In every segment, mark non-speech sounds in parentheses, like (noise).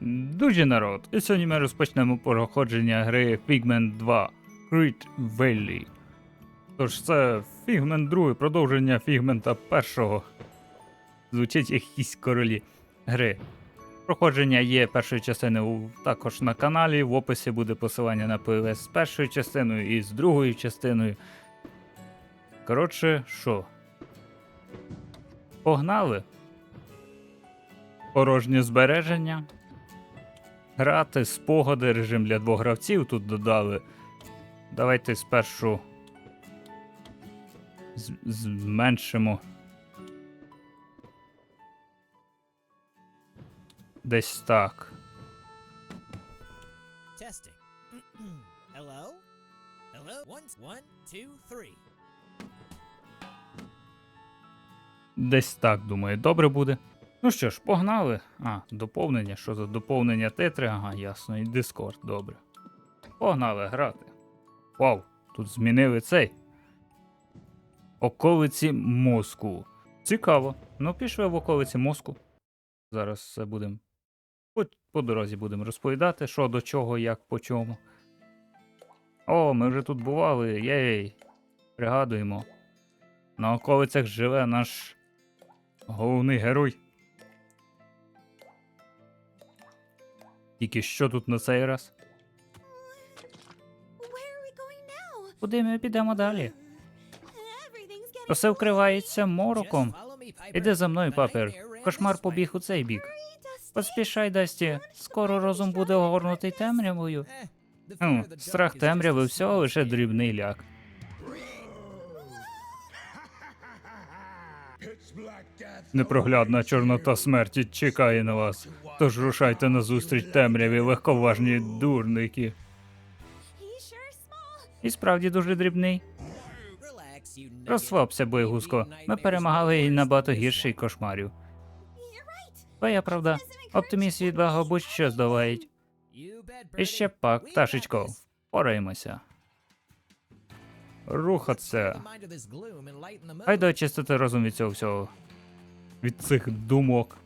Дуже народ. І сьогодні ми розпочнемо проходження гри Figment 2 Great Valley. Тож це Figment 2, продовження Figment 1. Звучить якісь королі гри. Проходження є першої частини також на каналі. В описі буде посилання на PLS з першою частиною і з другою частиною. Коротше, що? Погнали? Порожнє збереження. Грати, спогади, режим для двох гравців тут додали. Давайте спершу з- зменшимо. Десь так. Testing. (clears throat) Hello? Hello? One, one, two, three. Десь так, думаю, добре буде. Ну що ж, погнали. А, доповнення. Що за доповнення титри? Ага, ясно, і Discord, добре. Погнали грати. Вау, тут змінили цей. Околиці мозку. Цікаво. Ну, пішли в околиці мозку. Зараз все будемо. По, по дорозі будемо розповідати, що до чого, як по чому. О, ми вже тут бували. Єй. Пригадуємо. На околицях живе наш головний герой. Тільки що тут на цей раз? Куди ми підемо далі? Усе вкривається мороком. Іди за мною, папер. Кошмар побіг у цей бік. Поспішай, Дасті. Скоро розум буде огорнутий темрявою. Хм, страх темряви всього лише дрібний ляк. Непроглядна чорнота смерті чекає на вас. Тож рушайте на зустріч темряві, легковажні дурники. І справді дуже дрібний. Розслабся, боягузко. Ми перемагали і набагато гірший кошмарів. Твоя правда, оптиміст від благо будь-що здолають. І ще пак, пташечко, пораємося. Рухаться. Хай очистити розум від цього всього. Від цих думок.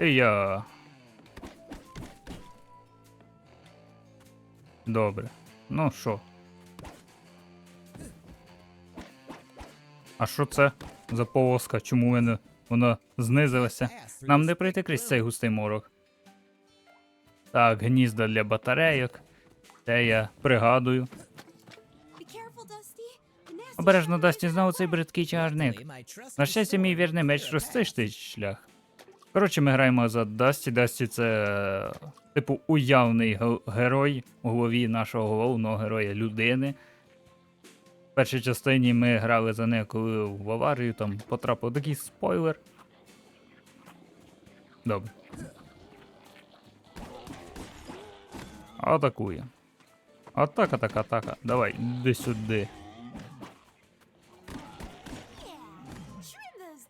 Я. Добре. Ну що? А що це за полоска? Чому в мене вона знизилася? Нам не пройти крізь цей густий морок. Так, гнізда для батарейок. Це я пригадую. Обережно is знову цей бридкий trusty На щастя, мій вірний меч path. шлях. Коротше, ми граємо за Дасті. Дасті це типу уявний герой у голові нашого головного героя людини. В першій частині ми грали за нею, коли в аварію там потрапив такий спойлер. Добре. Атакує. Атака, атака, атака. Давай, іди сюди.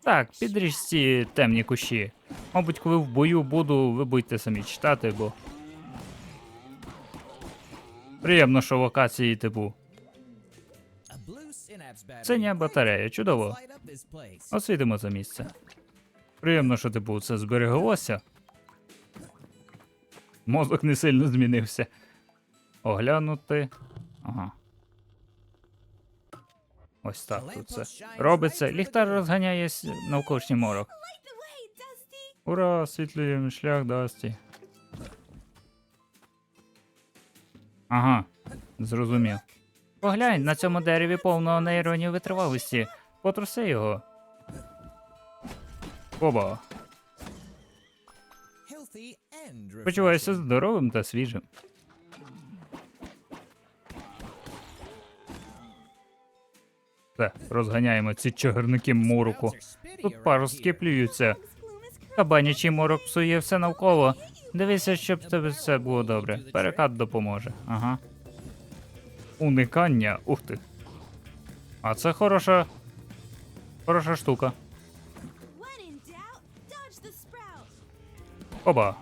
Так, dark підріж ці темні кущі. Мабуть, коли в бою буду, ви будете самі читати, бо. Приємно, що локації, типу. Синя батарея, чудово. Освітимо це місце. Приємно, що типу це збереглося. Мозок не сильно змінився. Оглянути. Ага. Ось так тут це робиться. Ліхтар розганяє навколишній морок. Ура, освітлюємо шлях Дасті. Ага, зрозумів. Поглянь, на цьому дереві повно нейронів витривалості. Потруси його. Оба. Почуваюся здоровим та свіжим. Все, розганяємо ці чагарники мороку. Тут паростки плюються. Кабанячий морок псує все навколо. Дивися, щоб тебе все було добре. Перекат допоможе. Ага. Уникання. Ух ти. А це хороша. Хороша штука. Оба.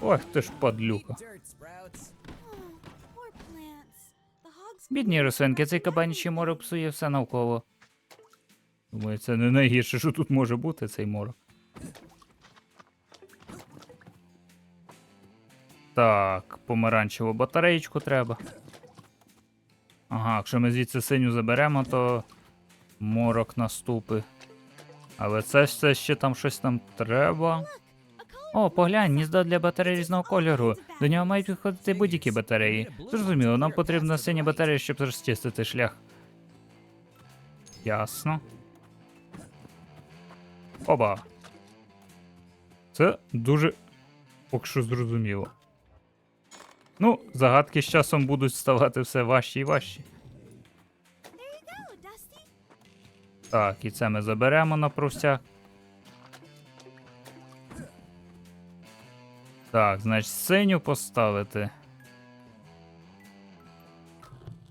Ох ти ж падлюка. Бідні рослинки, цей кабанячий морок псує все навколо. Думаю, це не найгірше, що тут може бути цей морок. Так, помаранчеву батареєчку треба. Ага, якщо ми звідси синю заберемо, то морок наступи. Але це все ще там щось там треба. О, поглянь, гніздо для батареї різного кольору. До нього мають підходити будь-які батареї. Зрозуміло, нам потрібна синя батарея, щоб розчистити шлях. Ясно. Оба. Це дуже поки що зрозуміло. Ну, загадки з часом будуть ставати все важчі і важчі. Так, і це ми заберемо на провсяк. Так, значить, синю поставити.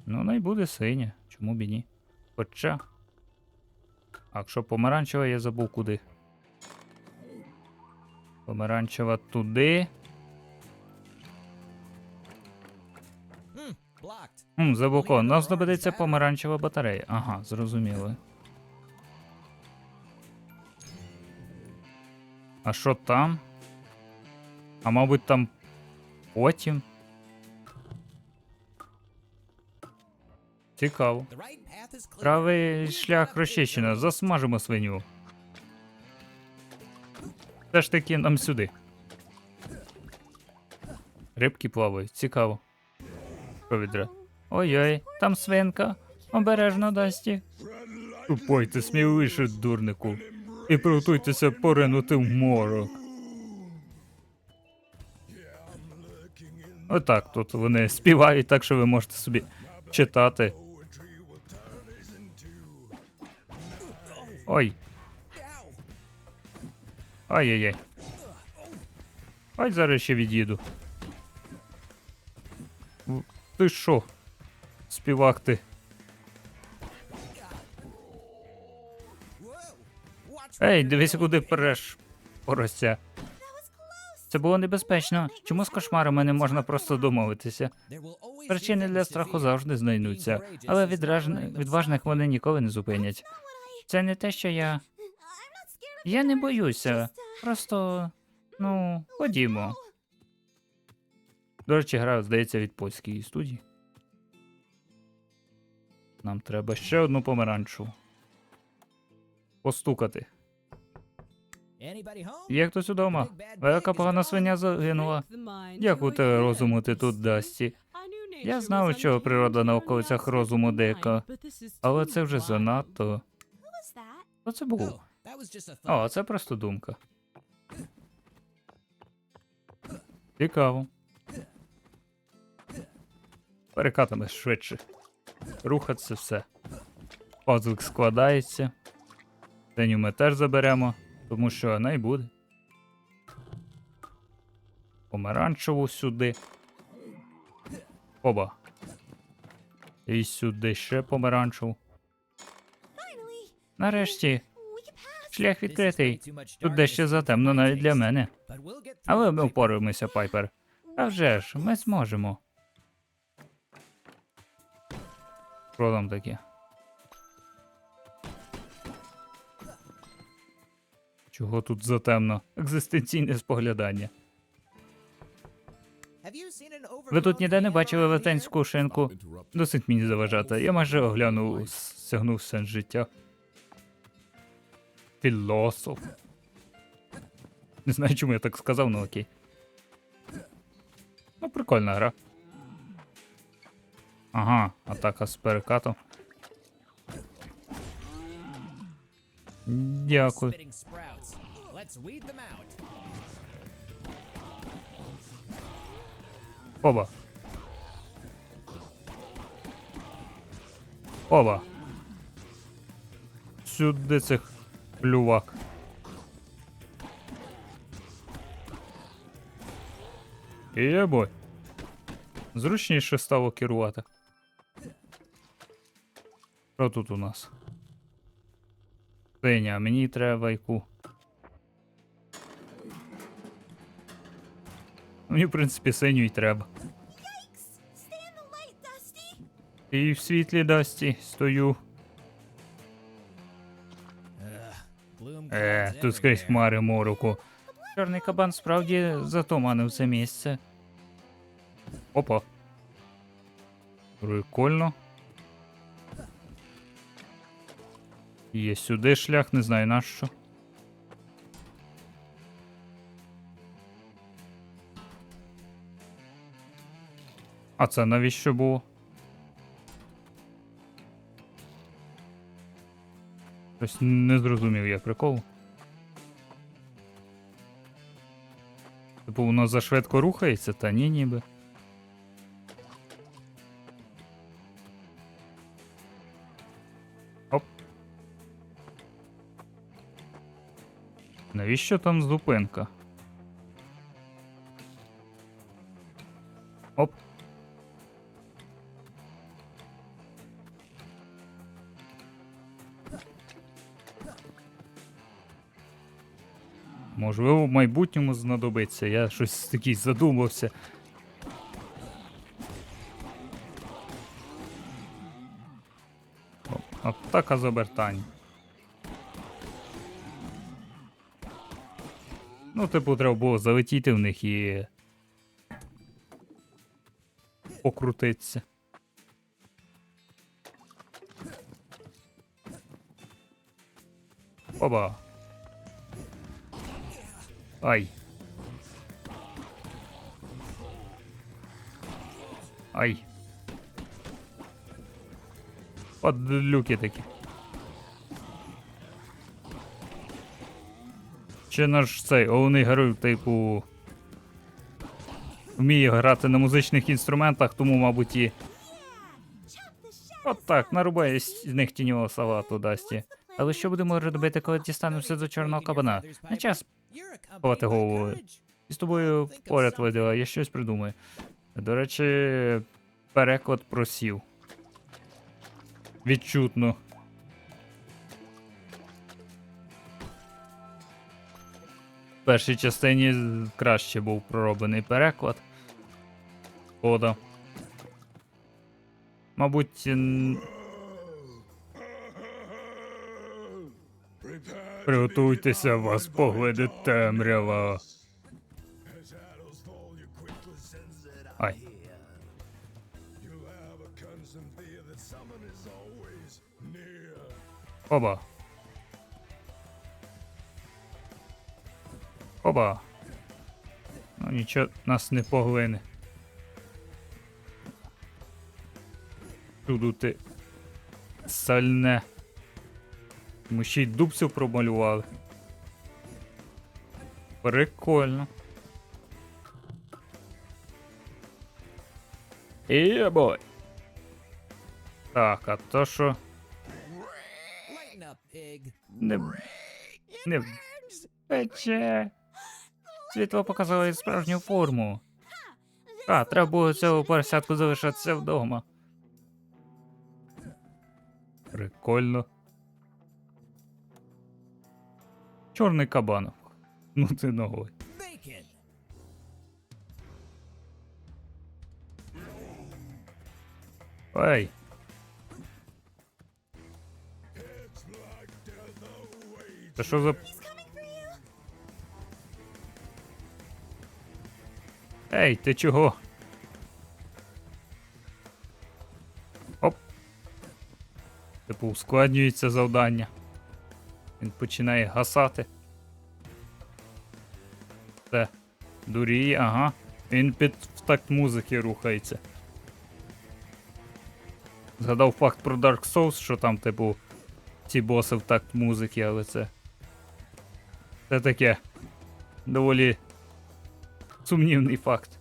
Ну, най буде синя. Чому б і ні? Хоча. А якщо помаранчева, я забув куди. Помаранчева туди. Blocked. Хм, Забуко, нам знадобиться помаранчева батарея. Ага, зрозуміло. А що там? А мабуть там потім. Цікаво. Правий шлях розчищено, засмажимо свиню. Все ж таки нам сюди. Рибки плавають, цікаво. Повідра. Ой-ой, там свинка. Обережно Дасті. Тупойте сміливіше, дурнику. І приготуйтеся поринути в морок. Отак тут вони співають, так що ви можете собі читати. Ой. Ай-яй-яй. Ай, зараз ще від'їду. Ти що? Співак ти. Ей, дивися, куди переш, порося. Це було небезпечно. Чому з кошмарами не можна просто домовитися? Причини для страху завжди знайдуться, але відражне- відважних вони ніколи не зупинять. Це не те, що я. Я не боюся. Uh, Просто. Ну, ходімо. До речі, гра, здається, від польської студії. Нам треба ще одну помаранчу. Постукати. Є хтось удома? Велика погана свиня загинула. Дякувати розуму ти тут Дасті. Я знав, що природа на околицях розуму дика, Але це вже занадто. Що це було? Oh. О, це просто думка. Цікаво. Перекатами швидше. Рухатися все. Пазлик складається. Синю ми теж заберемо, тому що вона й буде. Помаранчеву сюди. Оба. І сюди ще помаранчеву. Нарешті, шлях відкритий. Тут дещо затемно навіть для мене. Але ми Piper. впораємося, Пайпер. А вже ж, ми зможемо. Що там таке? Чого тут затемно? Екзистенційне споглядання. Ви тут ніде не бачили around шинку? Досить мені заважати. Я майже оглянув, стягнув сенс життя. Філософ. Не знаю, чому я так сказав, ну окей. Ну, прикольна гра. Ага, атака з перекатом. Дякую. Оба. Оба. Сюди цих плювак. Єбой. Зручніше стало керувати. Що тут у нас? Синя, мені треба яку. Мені, в принципі, синю й треба. І в світлі дасті стою. Е, тут скрізь хмари мороку. Чорний кабан справді затуманив це місце. Опа. Прикольно. Є сюди шлях, не знаю на що. А це навіщо було? Щось не зрозумів я прикол. Типу воно зашвидко рухається, та ні ніби. Оп. Навіщо там зупинка? Можливо, в майбутньому знадобиться. Я щось такий задумався. О, Атака з обертань. Ну, типу, треба було залетіти в них і. Покрутитися. Оба. Ай. Ай. Подлюки такі. Чи наш цей головний герой, типу. Вміє грати на музичних інструментах, тому, мабуть, і. От так, нарубає з них тіньового салату дасті. Але що будемо робити, коли дістанемося до чорного кабана? Не час Ховати голову. І з тобою поряд виділа, я щось придумаю. До речі, переклад просів. Відчутно. В першій частині краще був пророблений переклад. Шкода. Мабуть. Приготуйтеся, вас поглине темрява. Ай. Оба. Оба. Ну нічого нас не поглине. Туду ти сальне. Ми ще й дубців промалювали. Прикольно. Єбой. Так, а то що не. Не пече. Світло показало справжню форму. А, треба було цього поросятку залишатися вдома. Прикольно. Чорний кабан. Ну ти ногой. Ей. Це що за. Ей, ти чого? Оп. Типу, ускладнюється завдання. Він починає гасати. Це. Дуріє, ага. Він під в такт музики рухається. Згадав факт про Dark Souls, що там, типу, ці боси в такт музики, але це. Це таке. Доволі сумнівний факт.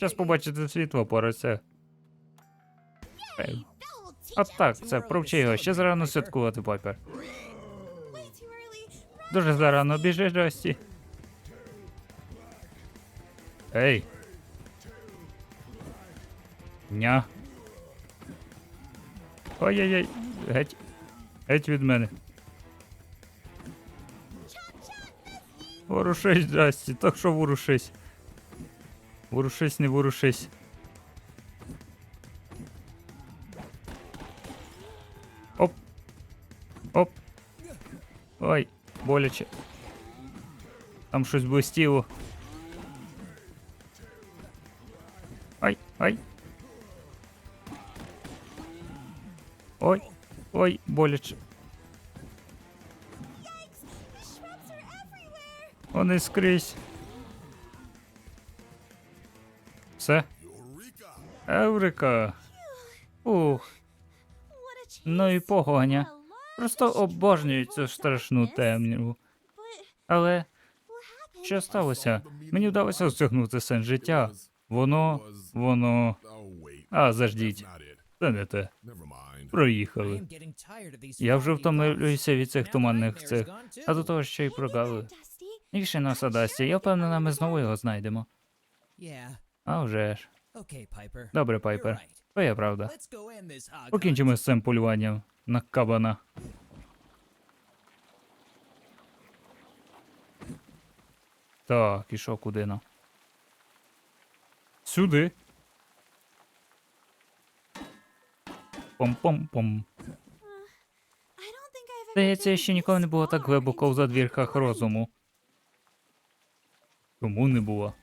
Час побачити світло, That will teach А так, це провчи його. Ще зарано святкувати, Пайпер. Дуже зарано біжи, Джасті. Ей. Ня. Ой-ой-ой. Геть. Геть від мене. Ворушись, Джасті, так що ворушись. Ворушись, не ворушись. Оп. Оп. Ой, боляче. Там щось блистіло. Ай, ай. Ой, ой, боляче. Вони скрізь. Все. Еврика. Ух. Ну і погоня. Просто of обожнюю цю страшну темряву. Але що сталося? Мені вдалося осягнути сенс життя. Воно, воно. А, заждіть. Це не те. Проїхали. Я вже втомлююся від цих туманних цих. А до того ще й прогали. Dusty. Ніше носа Дасті, я впевнена, ми знову його знайдемо. А вже ж. Okay, Piper. Добре, Пайпер. right. Твоя правда. Let's go end this hog Покінчимо з цим полюванням на кабана. Так, і що куди нам? Сюди. Пом-пом-пом. Think Здається, ще ніколи не було так глибоко в задвірках розуму. Чому не було?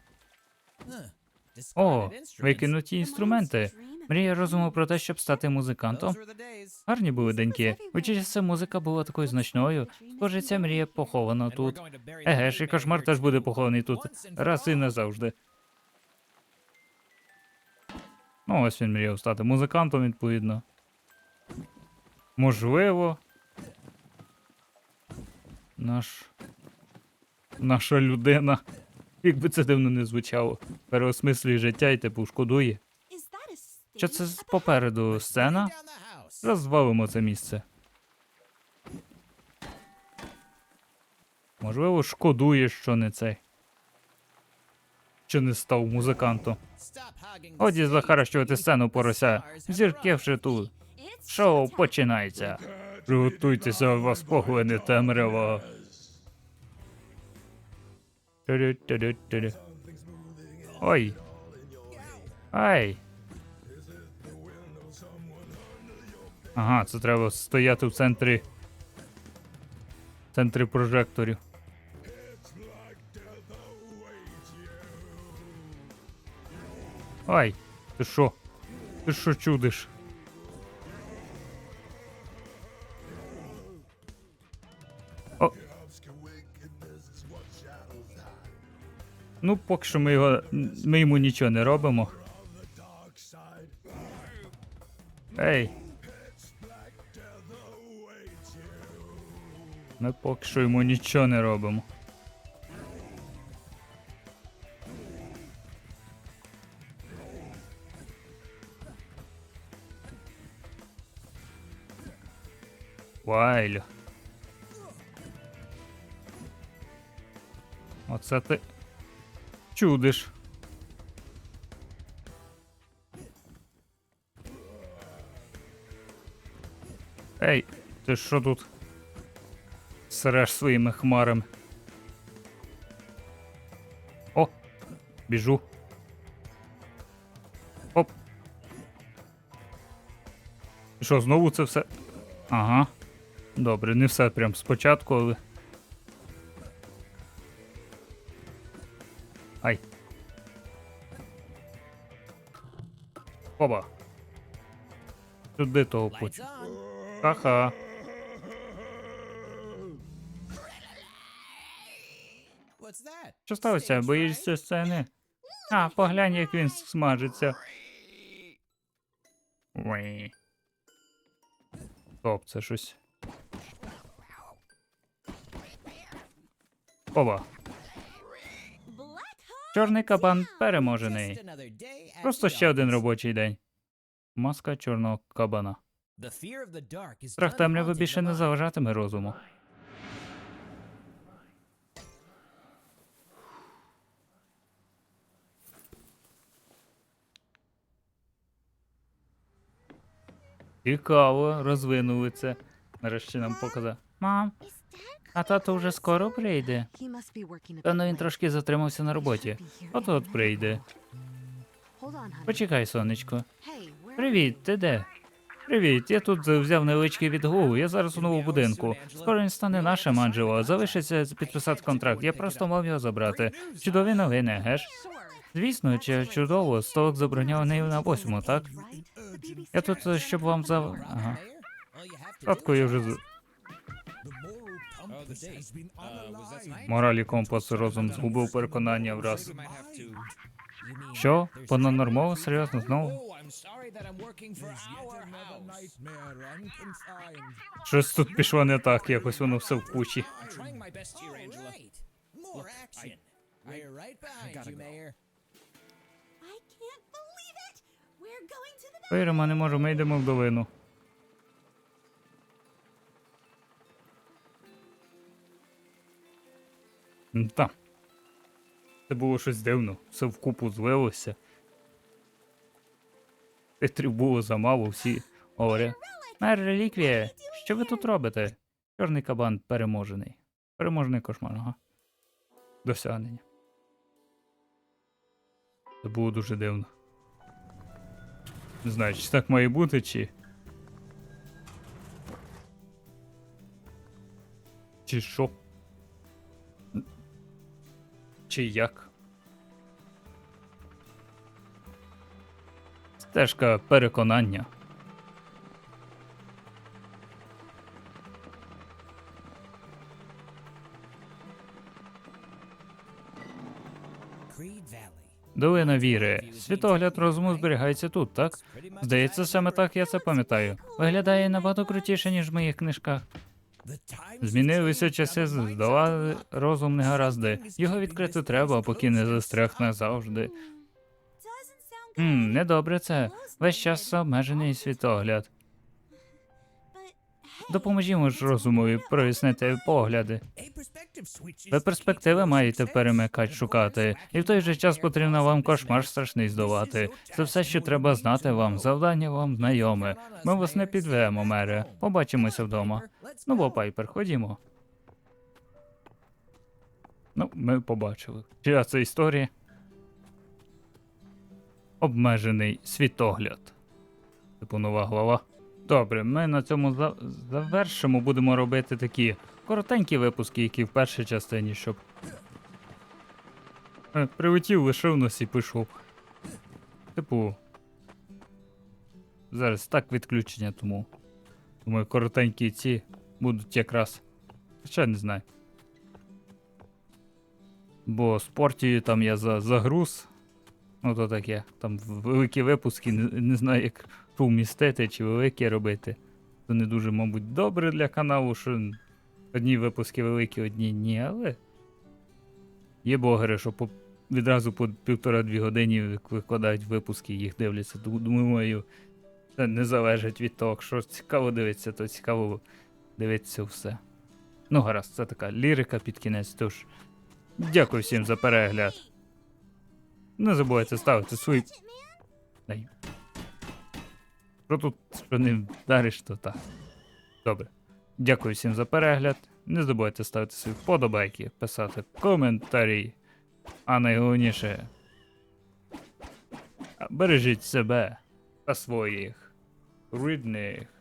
О, instruments. викинуті інструменти. Мрія розуму про те, щоб стати музикантом. Гарні були деньки. Хоча ця музика була такою значною. Схоже, ця мрія похована тут. Еге ж, і кошмар теж буде похований тут. Раз і назавжди. Ну, ось він мріяв стати музикантом, відповідно. Можливо. Наш. Наша людина. Як би це дивно не звучало. Переосмислює життя і типу шкодує. Що це попереду сцена? Розвалимо це місце. Можливо, шкодує, що не цей. Що не став музикантом. Годі захаращувати сцену порося. Зірки вже тут. Шоу починається. Приготуйтеся, вас поглине темрява. Ой. Ай. Ага, це треба стояти в центрі. В центрі прожекторів. Ай, ти що? Ти що чудиш? Ну, поки що ми його. Ми йому нічого не робимо. Ей. Ми поки що йому нічого не робимо. Вайлю. Оце ти чудиш. Ей, ти що тут? Среш своїми хмарами. О! Біжу. Оп. І Що, знову це все? Ага. Добре, не все прям спочатку, але. Ай. Оба. Сюди того on. Ха-ха. Що сталося? Боїшся сцени? А, поглянь, як він смажиться. Уй. Стоп, це щось. Оба. Чорний кабан переможений. Просто ще один робочий день. Маска чорного кабана. Страх темряви більше не заважатиме розуму. Цікаво, розвинули це. Нарешті нам показав. Мам, а тато вже скоро прийде. A Певно, він трошки затримався на роботі. От от прийде. Почекай, сонечко. Привіт, ти де? Привіт, я тут взяв невеличкий відгул. Я зараз у новому будинку. Скоро він стане нашим, Анджело. Залишиться підписати контракт. Я просто мав його забрати. Чудові новини, геш? Звісно, чи чудово, столик заброньований на восьму, так? Я тут, щоб вам за. Ага. Татко, я вже моралі компас розум згубив переконання враз. Що? Понанормово? Серйозно, знову? Oh. Щось тут пішло не так, якось воно все в кучі. Вийрема, не можу, ми йдемо в долину. Та. Це було щось дивно, все вкупу злилося. Титрів було замало, всі говорять. Мер реліквія, що ви тут робите? Чорний кабан переможений. Переможний кошмар, ага. Досягнення. Це було дуже дивно. Не знаю, чи так має бути, чи. Чи що? Чи як? Стежка переконання. Долина віри. Світогляд розуму зберігається тут, так? Здається, саме так я це пам'ятаю. Виглядає набагато крутіше, ніж в моїх книжках. Змінилися часи, здавали розум негаразди. Його відкрити треба, поки не застряг назавжди. Хм, недобре це. Весь час обмежений світогляд. Допоможімо ж розумові прояснити погляди. Ви перспективи маєте sense. перемикати, шукати, і в той же час потрібно вам кошмар страшний здолати. Це все, що треба знати вам, завдання вам знайоме. Ми вас не підвемо, мере. Побачимося вдома. Ну, бо Пайпер, ходімо. Ну, ми побачили. Чия це історія? Обмежений світогляд. Типу нова глава. Добре, ми на цьому завершимо. Будемо робити такі коротенькі випуски, які в першій частині, щоб. Е, Прилетів, лишив нас і пішов. Типу. Зараз так відключення, тому. Думаю, коротенькі ці будуть якраз. Хоча не знаю. Бо з Портією там я за, загруз. Ну то таке. Там великі випуски, не, не знаю, як то вмістити чи великі робити. Це не дуже, мабуть, добре для каналу, що одні випуски великі, одні ні, але. Є блогери, що по, відразу по півтора-дві години викладають випуски, їх дивляться. Думаю, це не залежить від того, що цікаво дивитися, то цікаво дивитися все. Ну, гаразд, це така лірика під кінець, тож. Дякую всім за перегляд. Не забувайте ставити свої. Дай. Що тут, що не вдариш, то так. Добре. Дякую всім за перегляд. Не забувайте ставити свої вподобайки, писати коментарі. А найголовніше. Бережіть себе та своїх рідних.